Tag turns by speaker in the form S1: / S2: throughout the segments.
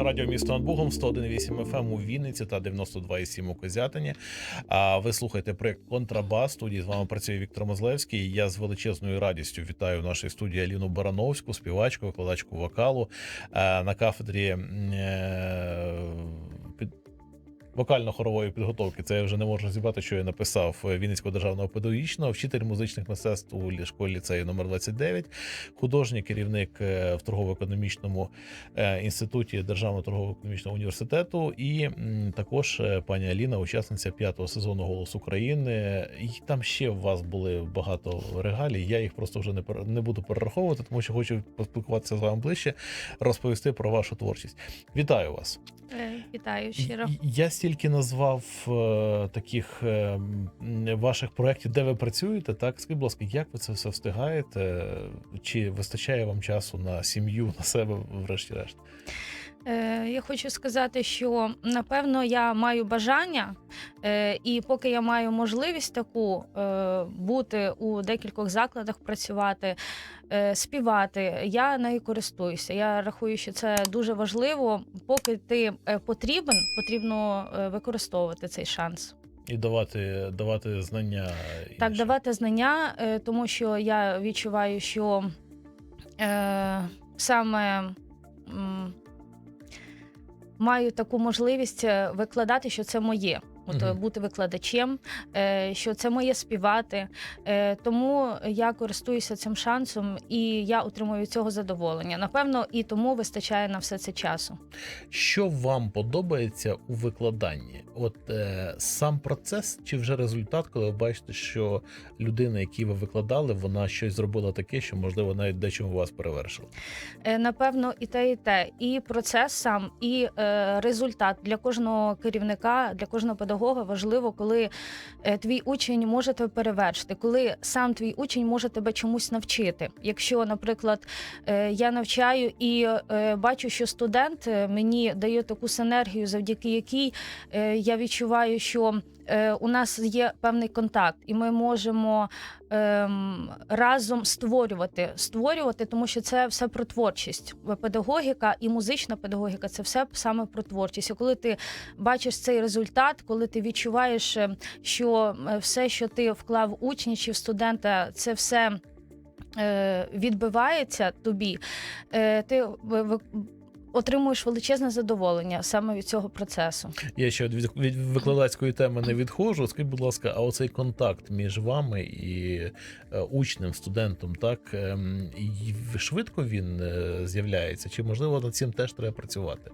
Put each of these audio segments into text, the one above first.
S1: Радіо місто над Богом 101,8 FM у Вінниці та 92,7 у Козятині. А ви слухаєте проект Контрабас. Студії з вами працює Віктор Мозлевський. Я з величезною радістю вітаю в нашій студії Аліну Барановську, співачку, викладачку вокалу е, на кафедрі е. Вокально-хорової підготовки це я вже не можу зібрати, що я написав Вінницького державного педагогічного, вчитель музичних мистецтв у школі ліцею номер 29, художній керівник е, в торгово-економічному е, інституті Державного торгово-економічного університету, і також е, пані Аліна, учасниця п'ятого сезону Голос України. І там ще у вас були багато регалій. Я їх просто вже не не буду перераховувати, тому що хочу поспілкуватися з вами ближче, розповісти про вашу творчість. Вітаю вас!
S2: Е, Вітаю щиро.
S1: Я стільки назвав е, таких е, ваших проєктів, де ви працюєте. Так, скажіть, будь ласка, як ви це все встигаєте? Чи вистачає вам часу на сім'ю, на себе, врешті-решт?
S2: Е, Я хочу сказати, що напевно я маю бажання, е, і поки я маю можливість таку е, бути у декількох закладах, працювати, е, співати, я нею користуюся. Я рахую, що це дуже важливо. Поки ти потрібен, потрібно використовувати цей шанс.
S1: І давати, давати знання.
S2: Так, давати знання, тому що я відчуваю, що е, саме маю таку можливість е, викладати, що це моє. От
S1: Мгм.
S2: бути викладачем, е, що це моє співати. Е, Тому я користуюся цим шансом і я отримую цього задоволення. Напевно, і тому вистачає на все це часу.
S1: Що вам подобається у викладанні? От е, сам процес чи вже результат, коли ви бачите, що людина, якій ви викладали, вона щось зробила таке, що можливо навіть дечому вас перевершила?
S2: Е, Напевно, і те, і те, і процес сам, і е, результат для кожного керівника, для кожного педагога важливо, коли е, твій учень може тебе перевершити, коли сам твій учень може тебе чомусь навчити. Якщо, наприклад, е, я навчаю і е, бачу, що студент мені дає таку синергію, завдяки якій я відчуваю, що е, у нас є певний контакт, і ми можемо ем, разом створювати, створювати, тому що це все про творчість. Педагогіка і музична педагогіка це все саме про творчість. І коли ти бачиш цей результат, коли ти відчуваєш, е, що е, все, що ти вклав в учня чи в студента, це все. е, Відбивається тобі, е, ти отримуєш величезне задоволення саме від цього процесу.
S1: Я ще від, від викладацької теми не відходжу. Скажіть, будь ласка, а оцей контакт між вами і е, учнем, студентом, так ем, швидко він е, з'являється? Чи можливо над цим теж треба працювати?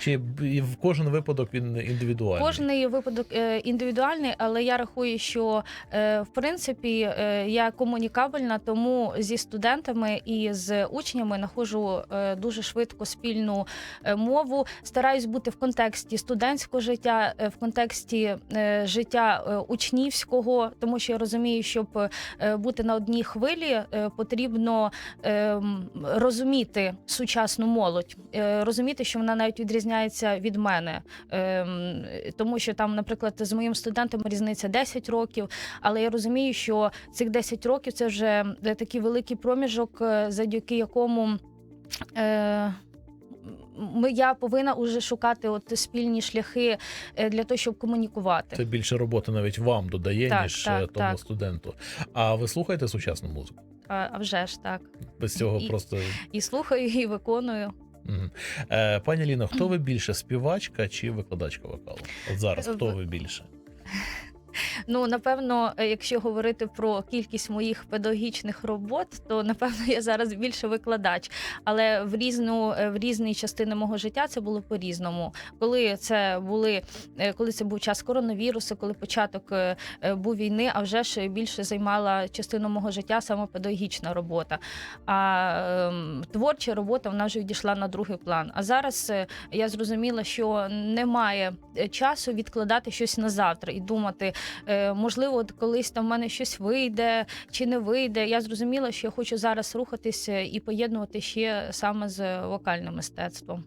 S1: Чи в кожен випадок він індивідуальний?
S2: Кожний випадок е, індивідуальний, але я рахую, що е, в принципі е, я комунікабельна, тому зі студентами і з учнями знаходжу е, дуже швидко спільну мову. Стараюсь бути в контексті студентського життя, в контексті життя учнівського, тому що я розумію, щоб бути на одній хвилі, потрібно е, розуміти сучасну молодь, розуміти, що вона навіть відрізняється від мене. Ем, тому що там, наприклад, з моїм студентом різниця 10 років, але я розумію, що цих 10 років це вже е, такий великий проміжок, е, завдяки якому. Е, ми, я повинна уже шукати от спільні шляхи е, для того, щоб комунікувати.
S1: Це більше роботи навіть вам додає,
S2: Так,
S1: ніж
S2: так,
S1: тому
S2: так.
S1: студенту. А ви слухаєте сучасну музику?
S2: А, а вже ж так.
S1: Без цього
S2: І-
S1: просто.
S2: І слухаю, і виконую.
S1: Е, пані Ліно, хто ви більше співачка чи викладачка вокалу? От зараз хто ви більше?
S2: Ну, напевно, е, якщо говорити про кількість моїх педагогічних робот, то напевно я зараз більше викладач. Але в різну е, в різні частини мого життя це було по-різному. Коли це були, е, коли це був час коронавірусу, коли початок був війни, а вже ж більше займала частину мого життя саме педагогічна робота. А ем, творча робота вона вже відійшла на другий план. А зараз я зрозуміла, що немає часу відкладати щось на завтра і думати, можливо, от колись там в мене щось вийде чи не вийде. Я зрозуміла, що я хочу зараз рухатися і поєднувати ще саме з вокальним мистецтвом.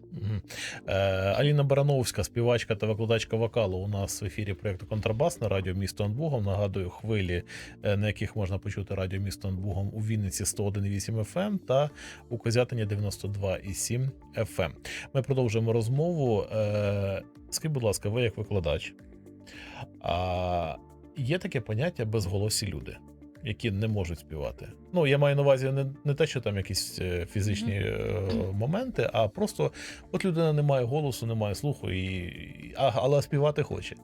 S1: Е, Аліна Барановська, співачка та викладачка вокалу. У нас в ефірі проєкту Контрабас на радіо місто Анбугом. Нагадую, хвилі, е, на яких можна почути радіо місто Анбугом у Вінниці 101,8 FM ем та у Козятині 92,7 FM. Ем. Ми продовжуємо розмову. Е, Скажіть, будь ласка, ви як викладач. А є таке поняття безголосі люди, які не можуть співати. Ну, я маю на увазі не, не те, що там якісь фізичні фізичні е, моменти, а просто от людина не має голосу, не має слуху, і, а, але співати хоче.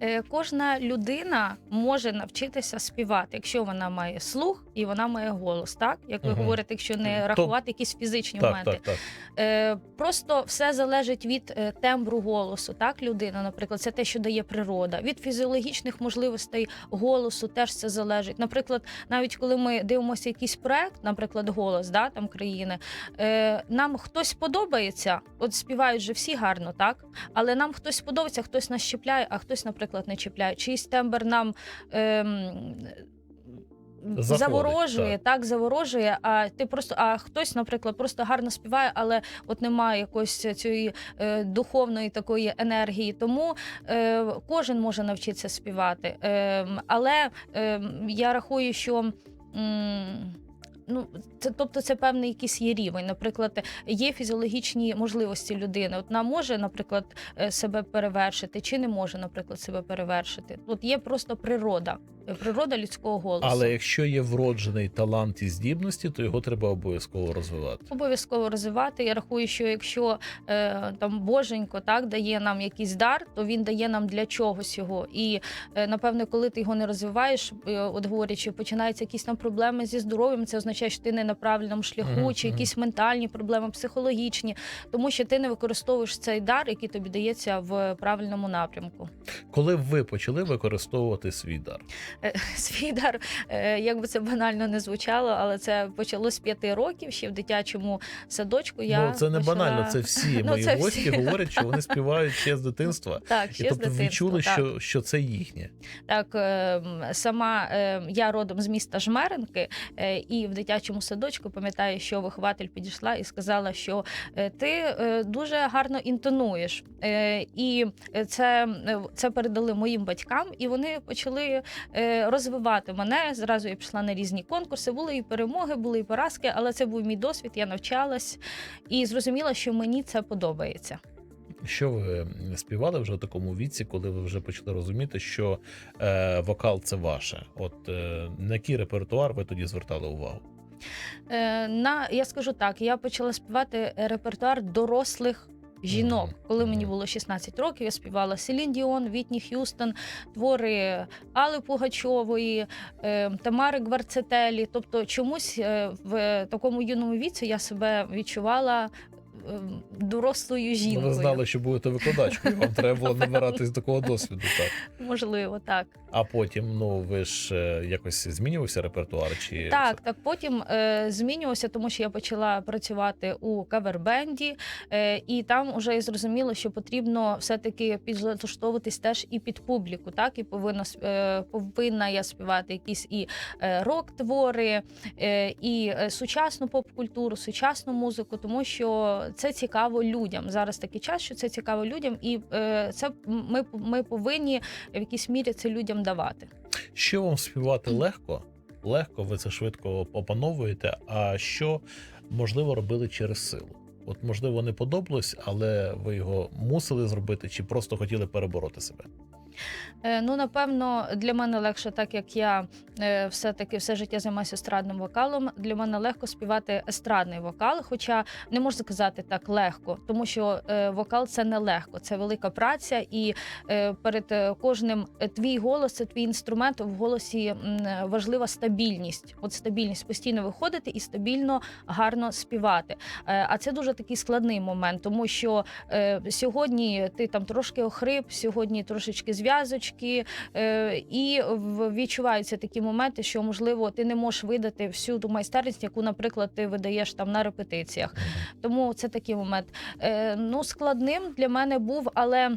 S2: Е, Кожна людина може навчитися співати, якщо вона має слух і вона має голос, так як ви
S1: Мгм.
S2: говорите, якщо не
S1: То-
S2: рахувати якісь фізичні
S1: Так,
S2: моменти.
S1: так, так.
S2: Е, просто все залежить від е, тембру голосу. Так, людина, наприклад, це те, що дає природа. Від фізіологічних можливостей голосу теж це залежить. Наприклад, навіть коли ми дивимося якийсь проект, наприклад, голос да, там країни, е, нам хтось подобається, от співають же всі гарно, так? Але нам хтось подобається, хтось нас чіпляє, а хтось, наприклад, не чіпляє. Чийсь тембр нам. Ем,
S1: Заходить,
S2: заворожує,
S1: так.
S2: так. заворожує. А ти просто, а хтось, наприклад, просто гарно співає, але от немає якоїсь цієї е, духовної такої енергії. Тому е, кожен може навчитися співати. Е, але е, я рахую, що. м, Ну, це тобто, це певний якийсь є рівень. Наприклад, є фізіологічні можливості людини. От вона може, наприклад, е, себе перевершити, чи не може, наприклад, себе перевершити. От є просто природа, природа людського голосу.
S1: Але якщо є вроджений талант і здібності, то його треба обов'язково розвивати.
S2: Обов'язково розвивати. Я рахую, що якщо е, там боженько так дає нам якийсь дар, то він дає нам для чогось його. І е, напевне, коли ти його не розвиваєш, е, от говорять, що починаються якісь там проблеми зі здоров'ям, це означає, що ти не на правильному шляху,
S1: Мгм,
S2: чи
S1: мгм.
S2: якісь ментальні проблеми, психологічні, тому що ти не використовуєш цей дар, який тобі дається в правильному напрямку.
S1: Коли ви почали використовувати свій дар?
S2: Е, свій дар, е, як би це банально не звучало, але це почалось з п'яти років ще в дитячому садочку. Я
S1: ну це не
S2: почала-
S1: банально, це всі
S2: Ну,
S1: мої
S2: це
S1: гості
S2: всі.
S1: говорять, що вони співають ще з дитинства.
S2: Так,
S1: І
S2: ще з
S1: тобто
S2: дитинства.
S1: відчули,
S2: так.
S1: що, що це їхнє.
S2: Так, е, сама е, я родом з міста Жмеренки, е, і в дитячому садочку пам'ятаю, що вихователь підійшла і сказала, що ти дуже гарно інтонуєш. І це, це передали моїм батькам, і вони почали розвивати мене. Зразу я пішла на різні конкурси. Були і перемоги, були і поразки, але це був мій досвід. Я навчалась і зрозуміла, що мені це подобається.
S1: Що ви співали вже в такому віці, коли ви вже почали розуміти, що е, вокал це ваше? От е, на який репертуар ви тоді звертали увагу?
S2: Е, на я скажу так, я почала співати репертуар дорослих. Жінок, коли мені було 16 років, я співала Селін Діон, Вітні Х'юстон, твори Али Пугачової, е, Тамари Гварцетелі. Тобто, чомусь е, в такому юному віці я себе відчувала дорослою
S1: Ну,
S2: жінкою.
S1: ви знали, що будете викладачкою. Вам треба було набиратись такого досвіду. Так
S2: Можливо, так.
S1: а потім, ну ви ж е, якось змінювався репертуар? Чи
S2: Так, так потім е, змінювався, тому що я почала працювати у кавербенді, е, і там вже я зрозуміла, що потрібно все-таки підлаштовуватись теж і під публіку. Так, і повинна е, повинна я співати якісь і е, рок-твори, е, і е, сучасну поп-культуру, сучасну музику, тому що це цікаво людям. Зараз такий час, що це цікаво людям, і е, це ми, ми повинні в якійсь мірі це людям давати.
S1: що вам співати легко? Легко, ви це швидко опановуєте. А що можливо робили через силу? От, можливо, не подобалось, але ви його мусили зробити, чи просто хотіли перебороти себе?
S2: Е, Ну, напевно, для мене легше, так як я е, все-таки все життя займаюся естрадним вокалом. Для мене легко співати естрадний вокал, хоча не можу сказати так легко, тому що е, вокал це не легко, це велика праця, і перед кожним твій голос, це твій інструмент. В голосі важлива стабільність. От стабільність постійно виходити і стабільно гарно співати. А це дуже такий складний момент, тому що сьогодні ти там трошки охрип, сьогодні трошечки зв'язочки, е, і відчуваються такі моменти, що можливо ти не можеш видати всю ту майстерність, яку, наприклад, ти видаєш там на репетиціях. Тому це такий момент. Е, ну, складним для мене був, але.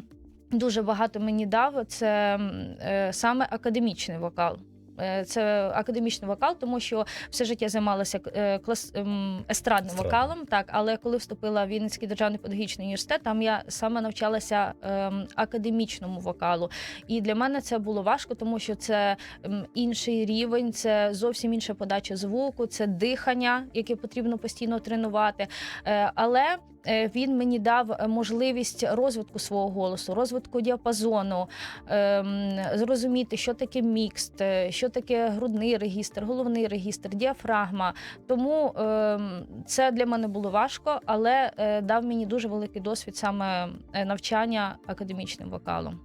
S2: дуже багато мені дав, це е, саме академічний вокал. Е, Це академічний вокал, тому що все життя займалася е, клас ем, естрадним вокалом. Так, але коли вступила в Вінницький державний педагогічний університет, там я саме навчалася ем, академічному вокалу. І для мене це було важко, тому що це ем, інший рівень, це зовсім інша подача звуку, це дихання, яке потрібно постійно тренувати. Е, Але е, він мені дав можливість розвитку свого голосу, розвитку діапазону, ем, зрозуміти, що таке мікст, е, що таке грудний регістр, головний регістр, діафрагма. Тому е, це для мене було важко, але е, дав мені дуже великий досвід саме е, навчання академічним вокалом.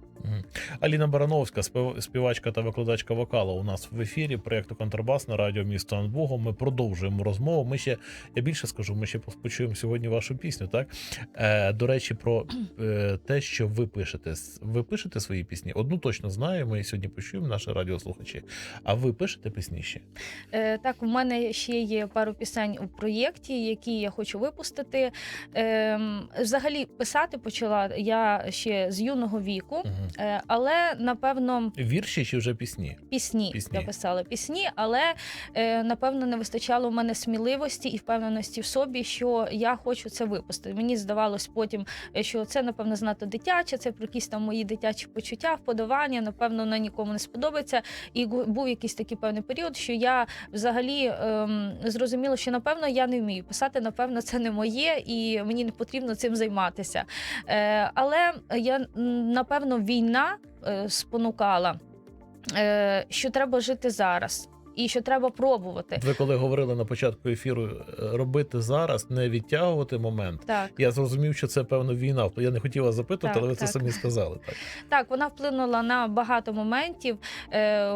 S1: Аліна Барановська, спів- співачка та викладачка вокалу. У нас в ефірі проєкту Контрабас на радіо місто Анбуго. Ми продовжуємо розмову. Ми ще я більше скажу. Ми ще почуємо сьогодні вашу пісню. Так е, до речі, про е, те, що ви пишете. Ви пишете свої пісні? Одну точно знаю. Ми сьогодні почуємо наші радіослухачі. А ви пишете пісні ще?
S2: Е, Так, у мене ще є пару пісень у проєкті, які я хочу випустити. Ем, Взагалі писати почала я ще з юного віку,
S1: Угу.
S2: Е, але напевно
S1: Вірші чи вже пісні?
S2: пісні,
S1: Пісні.
S2: я писала пісні, але е, напевно не вистачало у мене сміливості і впевненості в собі, що я хочу це випустити. Мені здавалось потім, е, що це напевно знато дитяче, це про якісь там мої дитячі почуття, вподобання. Напевно, на нікому не сподобається. І був якийсь такий певний період, що я взагалі ем, зрозуміла, що напевно я не вмію писати. Напевно, це не моє, і мені не потрібно цим займатися. Е, але я напевно війна е, спонукала, е, що треба жити зараз. І що треба пробувати.
S1: Ви коли говорили на початку ефіру е, робити зараз, не відтягувати момент.
S2: Так,
S1: Я зрозумів, що це певно війна. Я не хотіла запитувати,
S2: Так,
S1: але ви це самі сказали. Так
S2: так, вона вплинула на багато моментів, е,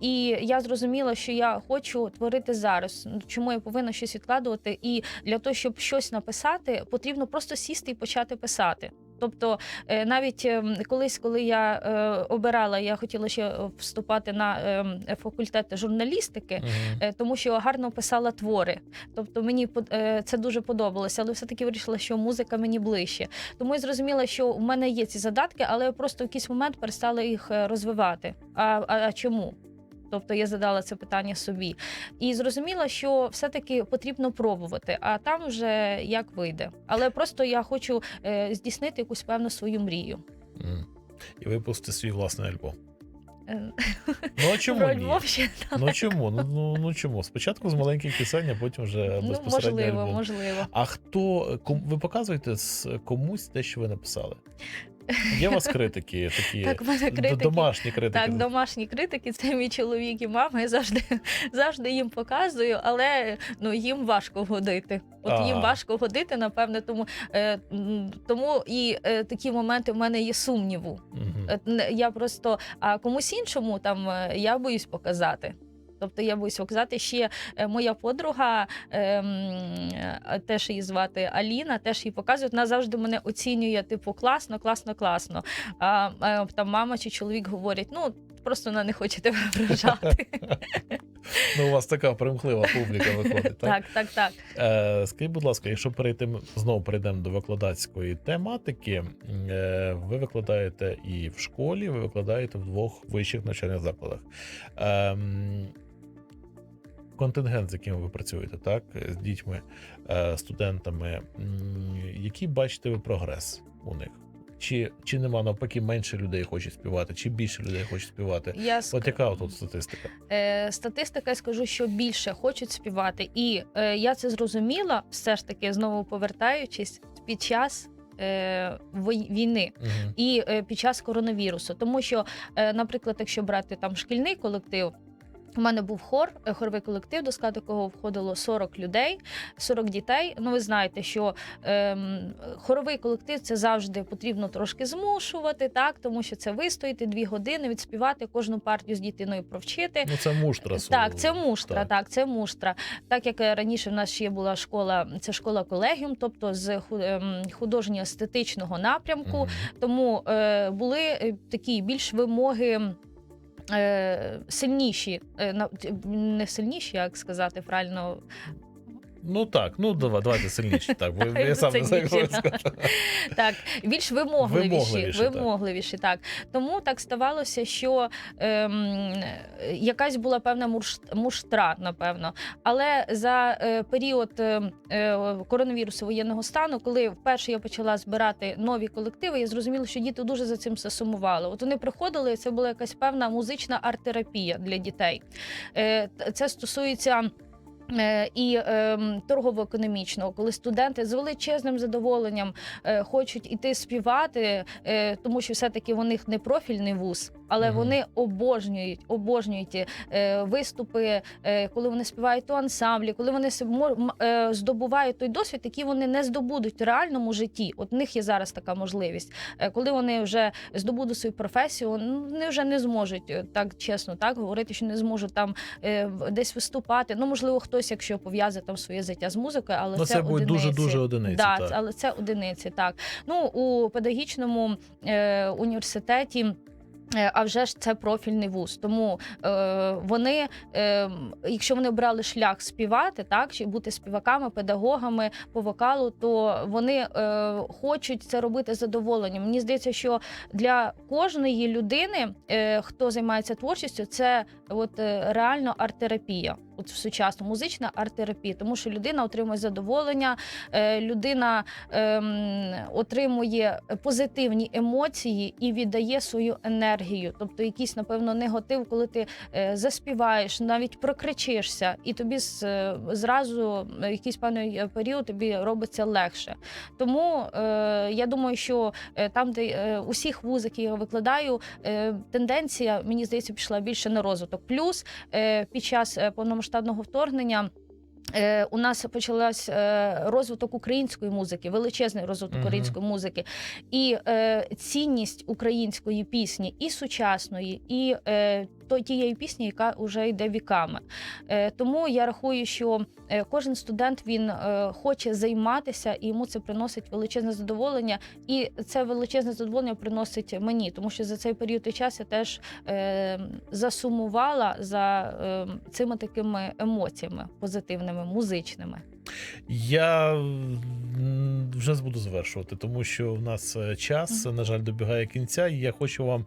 S2: і я зрозуміла, що я хочу творити зараз. Чому я повинна щось відкладувати? І для того, щоб щось написати, потрібно просто сісти і почати писати. Тобто, е, навіть ем, колись, коли я е, обирала, я хотіла ще е, вступати на ем, факультет журналістики. Е, тому що гарно писала твори. Тобто мені це дуже подобалося, але все-таки вирішила, що музика мені ближче. Тому я зрозуміла, що у мене є ці задатки, але я просто в якийсь момент перестала їх розвивати. А, а, а чому? Тобто я задала це питання собі і зрозуміла, що все-таки потрібно пробувати, а там вже як вийде. Але просто я хочу е, здійснити якусь певну свою мрію.
S1: Мгм. І випустити свій власний альбом.
S2: Е,
S1: Ну а чому ні? Ну чому? Ну, ну, ну чому? Спочатку з маленьких пісень, а потім вже
S2: ну,
S1: безпосередньо
S2: можливо,
S1: альбом.
S2: можливо.
S1: А хто ком- ви показуєте комусь те, що ви написали? Є у вас критики, такі
S2: Так, мене критики.
S1: домашні критики.
S2: Так, домашні критики це мій чоловік і мама. Я завжди завжди їм показую, але ну їм важко годити. От
S1: Ага.
S2: їм важко годити, напевне, тому е, тому і е, такі моменти в мене є сумніву. Не- Я просто а комусь іншому там е, я боюсь показати. Тобто я боюсь показати ще е, моя подруга, ем, е, теж її звати Аліна, теж її показують. Вона завжди мене оцінює, типу, класно, класно, класно. А, а там мама чи чоловік говорять, ну просто вона не хоче тебе вражати.
S1: Ну, у вас така примхлива публіка виходить. Так?
S2: Так, так, так.
S1: Е, скажіть, будь ласка, якщо перейти знову перейдемо до викладацької тематики, е, ви викладаєте і в школі, ви викладаєте в двох вищих навчальних закладах. Ем, контингент, з яким ви працюєте, так, з дітьми, е, студентами, який бачите ви прогрес у них? Чи, чи нема навпаки менше людей хочуть співати, чи більше людей хочуть співати?
S2: Я
S1: От яка тут статистика?
S2: е, статистика, я скажу, що більше хочуть співати. І е, я це зрозуміла, все ж таки, знову повертаючись під час е, війни.
S1: Мгм.
S2: і е, під час коронавірусу. Тому що, е, наприклад, якщо брати там шкільний колектив. У мене був хор, е, хоровий колектив, до складу якого входило 40 людей, 40 дітей. Ну, ви знаєте, що ем, хоровий колектив це завжди потрібно трошки змушувати, так тому що це вистояти дві години, відспівати кожну партію з дитиною провчити.
S1: Ну, це муштра.
S2: Так, це муштра.
S1: Так.
S2: Так. це муштра. Так як е, раніше в нас ще була школа, це школа колегіум, тобто з ем, художньо-естетичного напрямку.
S1: Мгм.
S2: Тому е, були е, такі більш вимоги. Е, сильніші, е, не сильніші, як сказати правильно,
S1: Ну так, ну давай, давайте сильніше. Так, бо я сам не знаю,
S2: так, більш вимогливіші,
S1: Вимогливіші, так.
S2: Тому так ставалося, що ем, якась була певна муш- муштра, напевно. Але за е, період е, е, коронавірусу воєнного стану, коли вперше я почала збирати нові колективи, я зрозуміла, що діти дуже за цим сумували. От вони приходили, це була якась певна музична арт-терапія для дітей. Це стосується. Е, І ем, торгово-економічного, коли студенти з величезним задоволенням е, хочуть іти співати, е, тому що все-таки у них не профільний вуз, але
S1: Мгм.
S2: вони обожнюють, обожнюють виступи, коли вони співають у ансамблі, коли вони здобувають той досвід, який вони не здобудуть в реальному житті. От в них є зараз така можливість. Коли вони вже здобудуть свою професію, вони вже не зможуть так чесно так говорити, що не зможуть там десь виступати. Ну можливо, хтось, якщо пов'язує там своє життя з музикою, але
S1: Ну,
S2: це,
S1: це буде
S2: одиниці.
S1: дуже-дуже одиниці,
S2: Да,
S1: так.
S2: але це одиниці. Так ну у педагогічному е, університеті. е, А вже ж це профільний вуз, тому е, вони, е, якщо вони обрали шлях співати, так чи бути співаками, педагогами по вокалу, то вони е, хочуть це робити задоволенням. Мені здається, що для кожної людини, е, хто займається творчістю, це от е, реально арт-терапія. От в сучасному музична арт-терапія, тому що людина отримує задоволення, е, людина ем, отримує позитивні емоції і віддає свою енергію. Тобто, якийсь, напевно, негатив, коли ти е, заспіваєш, навіть прокричишся, і тобі е, зразу якийсь певний період тобі робиться легше. Тому я думаю, що там, де усіх вуз, які я викладаю, тенденція, мені здається, пішла більше на розвиток. Плюс під час е, повномасштабного вторгнення. Е, у нас почалась е, розвиток української музики, величезний розвиток
S1: Мгм.
S2: української музики, і е, цінність української пісні, і сучасної, і е, то тієї пісні, яка вже йде віками. Е, тому я рахую, що е, кожен студент він е, хоче займатися, і йому це приносить величезне задоволення. І це величезне задоволення приносить мені, тому що за цей період і час я теж засумувала за цими такими емоціями позитивними, музичними.
S1: Я вже буду завершувати, тому що в нас час, на жаль, добігає кінця, і я хочу вам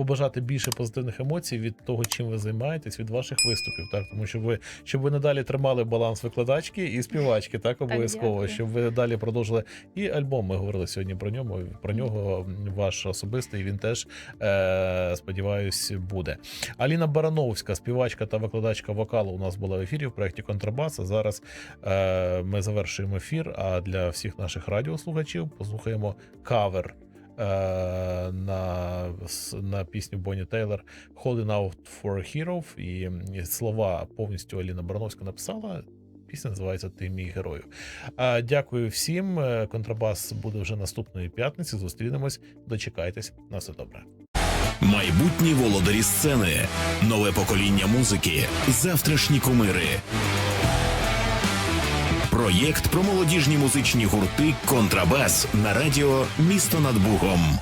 S1: побажати більше позитивних емоцій від того, чим ви займаєтесь, від ваших виступів, так тому що ви щоб ви надалі тримали баланс викладачки і співачки, так обов'язково, щоб ви далі продовжили. І альбом ми говорили сьогодні про ньому. Про нього ваш особистий. Він теж е, сподіваюсь буде. Аліна Барановська, співачка та викладачка вокалу, у нас була в ефірі в проєкті Контрабас. А зараз е, ми завершуємо ефір. А для всіх наших радіослухачів послухаємо кавер. Е, На, на пісню Бонні Тейлор Holding Out for a Hero. І, слова повністю Аліна Барановська написала. Пісня називається Ти мій герою. А, дякую всім. Е, Контрабас буде вже наступної п'ятниці. Зустрінемось. Дочекайтесь. На все добре.
S3: Майбутні володарі сцени, нове покоління музики, завтрашні кумири. Проєкт про молодіжні музичні гурти Контрабас на радіо Місто над Бугом.